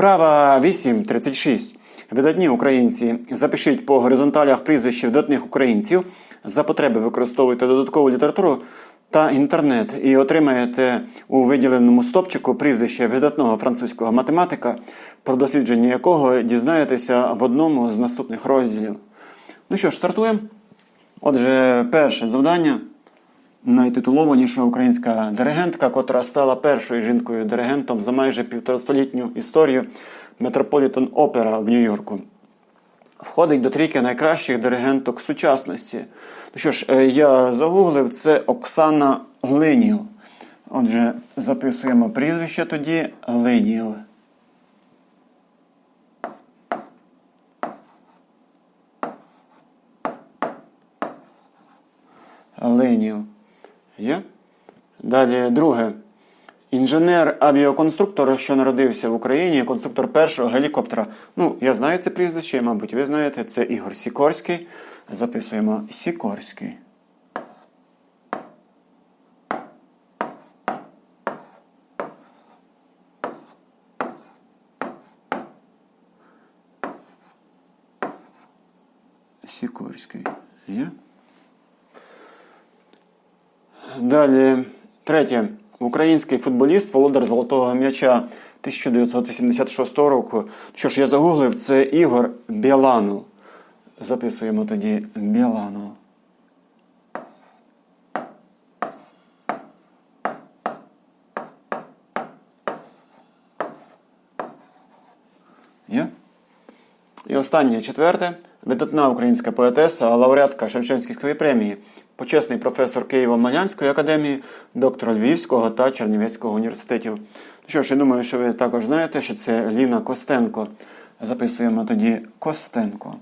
Вправа 8.36. Видатні українці. Запишіть по горизонталях прізвища видатних українців. За потреби використовуйте додаткову літературу та інтернет і отримаєте у виділеному стопчику прізвище видатного французького математика, про дослідження якого дізнаєтеся в одному з наступних розділів. Ну що ж, стартуємо. Отже, перше завдання. Найтитулованіша українська диригентка, котра стала першою жінкою-диригентом за майже півторастолітню історію Метрополітен Опера в Нью-Йорку. Входить до трійки найкращих диригенток сучасності. Ну що ж, е, я загуглив, це Оксана Линів. Отже, записуємо прізвище тоді Линів. Ленів. Є? Далі друге. Інженер-авіаконструктор, що народився в Україні, конструктор першого гелікоптера. Ну, я знаю це прізвище, мабуть, ви знаєте, це Ігор Сікорський. Записуємо Сікорський. Сікорський. Є? Далі, третє. Український футболіст, володар золотого м'яча 1986 року. Що ж, я загуглив, це Ігор Біланов. Записуємо тоді Біланов. Є? І останнє четверте. Видатна українська поетеса, лауреатка Шевченківської премії, почесний професор Києво-Малянської академії, доктор Львівського та Чернівецького університетів. Ну що ж, я думаю, що ви також знаєте, що це Ліна Костенко. Записуємо тоді Костенко.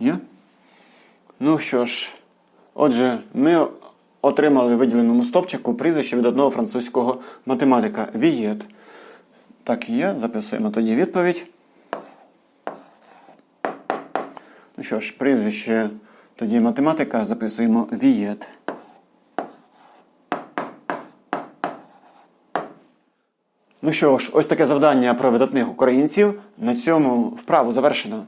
Є? Ну що ж, отже, ми отримали в виділеному стопчику прізвище від одного французького математика Вієт. Так і є, записуємо тоді відповідь. Ну що ж, прізвище тоді математика записуємо Вієт. Ну що ж, ось таке завдання про видатних українців. На цьому вправу завершено.